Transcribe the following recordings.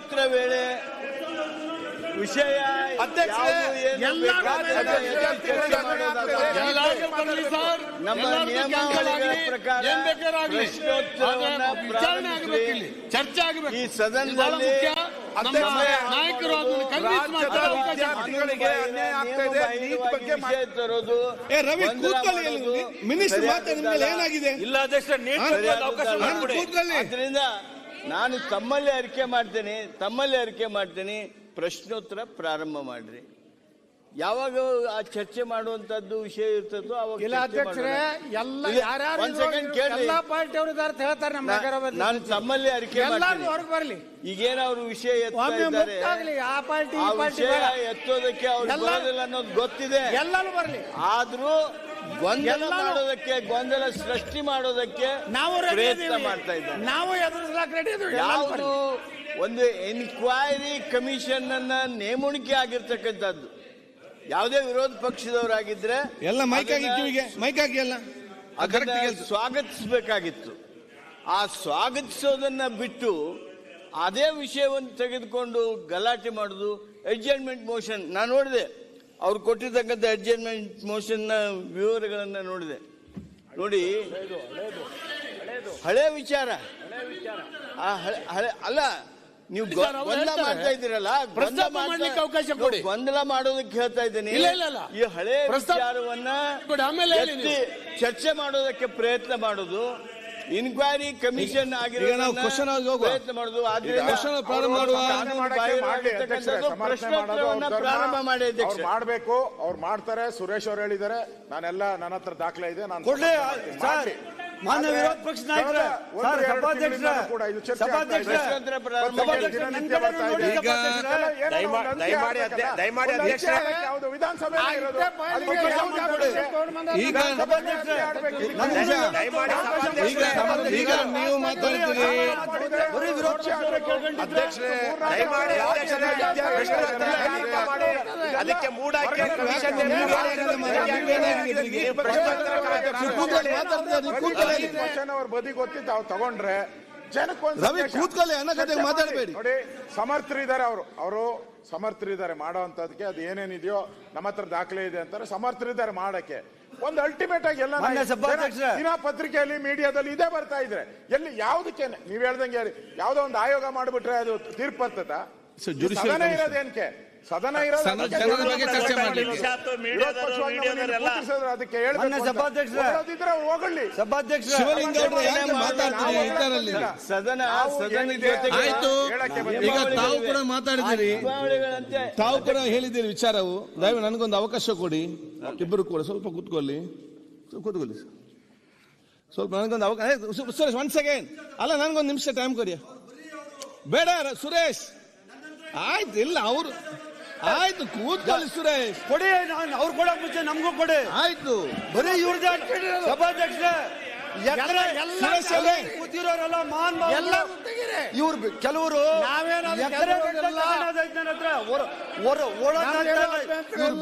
ಪ್ರಶ್ನೋತ್ತರ ವೇಳೆ ವಿಷಯ ನಮ್ಮ ನಿಯಮಾವಳಿಗಳ ಪ್ರಕಾರ. ಪ್ರಶ್ನೋತ್ತರವನ್ನ ಚರ್ಚೆ ಆಗಬೇಕು. ಈ ಸದನದಲ್ಲಿ ನಾಯಕರು ತರೋದು ಏ ರವಿ ಕೂತ್ಕೊಳ್ಳಿ ಮಿನಿಸ್ಟರ್ ಸರಿಯಾದ ಮಾತಾಡಿದ ಮೇಲೆ ಏನಾಗಿದೆ? ಇಲ್ಲ ಅಧ್ಯಕ್ಷ ನೀಟ್ ಬಗ್ಗೆ ಅವಕಾಶ ಆದ್ರಿಂದ ನಾನು ತಮ್ಮಲ್ಲಿ ಅರಿಕೆ ಮಾಡ್ತೇನೆ ತಮ್ಮಲ್ಲಿ ಅರಿಕೆ ಮಾಡ್ತೇನೆ. ಪ್ರಶ್ನೋತ್ತರ ಪ್ರಾರಂಭ ಮಾಡ್ರಿ. ಯಾವಾಗ ಆ ಚರ್ಚೆ ಮಾಡುವಂತದ್ದು ವಿಷಯ ಇರ್ತದೋ ಅವಾಗ ಇಲ್ಲ ಅಧ್ಯಕ್ಷರೇ ಎಲ್ಲ ಯಾರ್ಯಾರು ಒಂದ್ ಕೇಳ್ರಿ. ಎಲ್ಲಾ ಪಾರ್ಟಿ ಅವರು ಇದಾರೆ ಅಂತ ಹೇಳ್ತಾರೆ ನಮ್ಮ ನಾ- ನಾನು ತಮ್ಮಲ್ಲಿ ಅರಿಕೆ ಎಲ್ಲಾರು ಹೊರಗೆ ಬರ್ಲಿ. ಈಗೇನ ಅವ್ರ ವಿಷಯ ಎತ್ತಾ ಒಮ್ಮೆ ಇದ್ದಾರೆ? ಆ ಪಾರ್ಟಿ ಆ ಈ ಪಾರ್ಟಿ ವಿಷಯ ಬೇಡ. ಎತ್ತೋದಕ್ಕೆ ಅವ್ರು ಬರೋದಿಲ್ಲ ಅನ್ನೋದು ಗೊತ್ತಿದೆ. ಎಲ್ಲಾನು ಬರ್ಲಿ. ಆದ್ರೂ ಗೊಂದಲ ಮಾಡೋದಕ್ಕೆ ಗೊಂದಲ ಸೃಷ್ಟಿ ಮಾಡೋದಕ್ಕೆ ನಾವು ಪ್ರಯತ್ನ. ಮಾಡ್ತಾ ಇದ್ದಾರೆ. ನಾವು ಯಾವುದು ಒಂದು ಎನ್ಕ್ವೈರಿ ಕಮಿಷನ್ ಅನ್ನ ನೇಮಣಿಕೆ ಆಗಿರ್ತಕ್ಕಂಥದ್ದು. ಯಾವುದೇ ವಿರೋಧ ಪಕ್ಷದವರಾಗಿದ್ರೆ ಎಲ್ಲ ಮೈಕ್ ಆಗಿ ಮೈಕ್ ಎಲ್ಲ. ಅದನ್ನ ಸ್ವಾಗತಿಸಬೇಕಾಗಿತ್ತು. ಆ ಸ್ವಾಗತಿಸೋದನ್ನ ಬಿಟ್ಟು ಅದೇ ವಿಷಯವನ್ನು ತೆಗೆದುಕೊಂಡು ಗಲಾಟೆ ಮಾಡುದು ಅಡ್ಜಸ್ಟ್ಮೆಂಟ್ ಮೋಷನ್ ನಾನು ನೋಡಿದೆ. ಅವ್ರು ಕೊಟ್ಟಿರ್ತಕ್ಕಂಥ ಅಡ್ಜಸ್ಟ್ಮೆಂಟ್ ಮೋಷನ್ನ ವಿವರಗಳನ್ನ ನೋಡಿದೆ. ನೋಡಿ ಹಳೆ ವಿಚಾರ. ಆ ಹಳೆ ಅಲ್ಲ ನೀವು ಗೊಂದಲ ಮಾಡ್ತಾ ಇದ್ದೀರಲ್ಲ ಅವಕಾಶ ಕೊಡಿ. ಗೊಂದಲ ಮಾಡೋದಕ್ಕೆ ಹೇಳ್ತಾ ಇದ್ದೀನಿ. ಇಲ್ಲ, ಇಲ್ಲ, ಇಲ್ಲ. ಈ ಹಳೆ ವಿಚಾರವನ್ನ ಚರ್ಚೆ ಮಾಡೋದಕ್ಕೆ ಪ್ರಯತ್ನ ಮಾಡೋದು. ಇನ್ಕ್ವೈರಿ ಕಮಿಷನ್ ಈಗ ನಾವು ಆಗಿ ಹೋಗುವ. ಪ್ರಯತ್ನ ಮಾಡೋದು. ಆದ್ರಿಂದ ಪ್ರಾರಂಭ ಮಾಡುವ. ಪ್ರಶ್ನೋತ್ತರವನ್ನ ಪ್ರಾರಂಭ ಮಾಡಿ ಅವ್ರು ಮಾಡ್ಬೇಕು. ಅವ್ರು ಮಾಡ್ತಾರೆ. ಸುರೇಶ್ ಅವರು ಹೇಳಿದ್ದಾರೆ. ನಾನೆಲ್ಲ ನನ್ನ ಹತ್ರ ದಾಖಲೆ ಇದೆ. ನಾನು ಕೊಡ್ಲಿ ಸರ್. ಮಾನ್ಯ ವಿರೋಧ ಪಕ್ಷ ನಾಯಕರ ಸರ್ ಸಭಾಧ್ಯಕ್ಷರ ದಯಮಾಡಿ ಅಧ್ಯಕ್ಷರೇ. ಈಗ ನೀವು ಮಾತಾಡ್ತೀರಿ. ಅಧ್ಯಕ್ಷರೇ, ದಯಮಾಡಿ. ಅದಕ್ಕೆ ಮೂಡಾಕೆ ಕಮಿಷನ್ ನೀವೇನಾಗಿದೆ ಪ್ರಶ್ನೋತ್ತರ ಕಲಾಪ ಕೂತ್ಕೊಳ್ಳಿ, ಅವ್ರ ಬದಿ ಗೊತ್ತಿ ತಾವು ತಗೊಂಡ್ರೆ ಜನಕ್ಕೊಂದು ರವಿ. ಕೂತ್ಕೊಳ್ಳಿ, ಮಾತಾಡ್ಬೇಡಿ. ನೋಡಿ ಸಮರ್ಥರಿದ್ದಾರೆ ಅವರು ಅವರು ಸಮರ್ಥರಿದ್ದಾರೆ ಮಾಡೋ ಅಂತದಕ್ಕೆ ಅದು ಏನೇನಿದೆಯೋ ನಮ್ಮ ಹತ್ರ ದಾಖಲೆ ಇದೆ ಅಂತಾರೆ ಸಮರ್ಥರಿದ್ದಾರೆ ಮಾಡಕ್ಕೆ ಒಂದು ಅಲ್ಟಿಮೇಟ್ ಆಗಿ ಎಲ್ಲ. ದಿನ ಪತ್ರಿಕೆಯಲ್ಲಿ ಮೀಡಿಯಾದಲ್ಲಿ ಇದೇ ಬರ್ತಾ ಇದ್ರೆ ಎಲ್ಲಿ ಯಾವುದಕ್ಕೆ ನೀವ್ ಹೇಳ್ದಂಗೆ ಹೇಳಿ ಯಾವ್ದೋ ಒಂದು ಆಯೋಗ ಮಾಡ್ಬಿಟ್ರೆ ಅದು ತೀರ್ಪು ಬರ್ತದ judicial ಸದನ ಚರ್ಚೆ ಸದನ ಸದನ ಜೊತೆಗೆ ಆಯ್ತು. ಈಗ ತಾವು ಕೂಡ ಮಾತಾಡಿದಿರಿ ತಾವು ಕೂಡ ಹೇಳಿದ್ದೀರಿ ವಿಚಾರವು. ದಯವಿ ನನಗೊಂದು ಅವಕಾಶ ಕೊಡಿ. ಇಬ್ಬರು ಕೂಡ ಸ್ವಲ್ಪ ಕೂತ್ಕೊಳ್ಳಿ. ಸ್ವಲ್ಪ ಕೂತ್ಕೊಳ್ಳಿ ಸ್ವಲ್ಪ ನನಗೊಂದು ಅವಕಾಶ ಸುರೇಶ್ ಒನ್ ಸೆಕೆಂಡ್ ಅಲ್ಲ ನನಗೊಂದು ನಿಮಿಷ ಟೈಮ್ ಕೊಡಿ. ಬೇಡ ಸುರೇಶ್. ಆಯ್ತು ಇಲ್ಲ ಅವರು ಆಯ್ತು ಕೂತ್ಕೊಳ್ಳಿ ಸುರೇಶ್ ಕೊಡಿ ನಾನು ಅವ್ರು ಕೊಡಕ್ ಮುಂಚೆ ನಮಗೂ ಕೊಡಿ ಆಯ್ತು ಬರೀ ಇವ್ರದೇ ಸಭಾಧ್ಯಕ್ಷ. ಕೂತಿರೋರೆಲ್ಲ ಮಾನ್. ಇವ್ರು ಕೆಲವರು.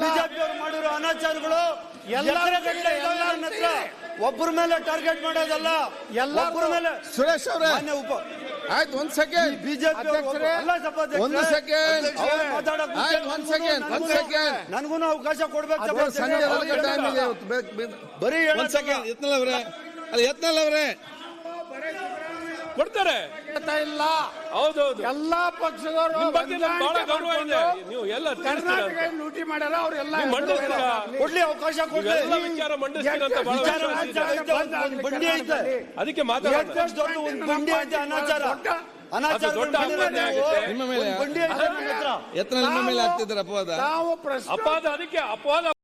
ಬಿಜೆಪಿ ಅವ್ರು ಮಾಡಿರೋ ಅನಾಚಾರಗಳು ಹತ್ರ. ಒಬ್ಬರ ಮೇಲೆ ಟಾರ್ಗೆಟ್ ಮಾಡೋದಲ್ಲ ಎಲ್ಲ ಮೇಲೆ ಸುರೇಶ್ ಅವರೇ. ಉಪ ಆಯ್ತು ಒಂದ್ ಸೆಕೆಂಡ್ ಬಿಜೆಪಿ ಅಧ್ಯಕ್ಷರೇ, ಒಂದು ಸೆಕೆಂಡ್ ಆಯ್ತು ಒಂದ್ ಸೆಕೆಂಡ್ ಒಂದ್ ಸೆಕೆಂಡ್ ನನಗೂ ಅವಕಾಶ ಕೊಡ್ಬೇಕು. ಸಂಜೆ ಟೈಮ್ ಇದೆ ಬರೀ ಒಂದ್. ಸೆಕೆಂಡ್ ಯತ್ನಲ್ ಅವರೇ. ಅಲ್ಲ ಯತ್ನಲ್ ಅವರೇ. ಕೊಡ್ತಾರೆ. ಹೇಳ್ತಾ ಇಲ್ಲ ಹೌದೌದು. ಎಲ್ಲಾ ಪಕ್ಷದವರು ಬಗ್ಗೆ ನಮ್ಗೆ ಬಹಳ ಗೌರವ ಇದೆ. ನೀವು ಎಲ್ಲ ತಿಳಿಸ್ತೀರ ಕರ್ನಾಟಕ ಅಂತ. ಲೂಟಿ ಮಾಡ್ಯಾರ ಅವರೆಲ್ಲ ನೀವು ಮಂಡಿಸ್ತೀರಾ? ಕೊಡ್ಲಿ ಅವಕಾಶ ಕೊಡ್ಲಿ. ಇವೆಲ್ಲ ವಿಚಾರ ಮಂಡಿಸ್ತೀರ ಅಂತ ಬಹಳ ವಿಚಾರ ವಿಶ್ವಾಸ ಇದೆ. ರಾಜ್ಯ ಐತೆ, ಬಂಡಿ ಐತೆ. ಅದಕ್ಕೆ ಮಾತಾಡೋಣ. ಎಷ್ಟು ದೊಡ್ಡ ಒಂದು ಬಂಡಿ ಐತೆ ಅನಾಚಾರ. ಅನಾಚಾರ ಅದು ದೊಡ್ಡ ಬಂಡಿ ಆಗುತ್ತೆ. ನಿಮ್ಮ ಮೇಲೆ ಒಂದು ಬಂಡಿ ಐತೆ. ನನ್ನ ಹತ್ರ ಯತ್ನ ನಿಮ್ಮ ಮೇಲೆ ಆಗ್ತಿದ್ದಾರೆ ಅಪವಾದ. ನಾವು ಪ್ರಶ್ನೆ ಅಪವಾದ ಅದಕ್ಕೆ ಅಪವಾದ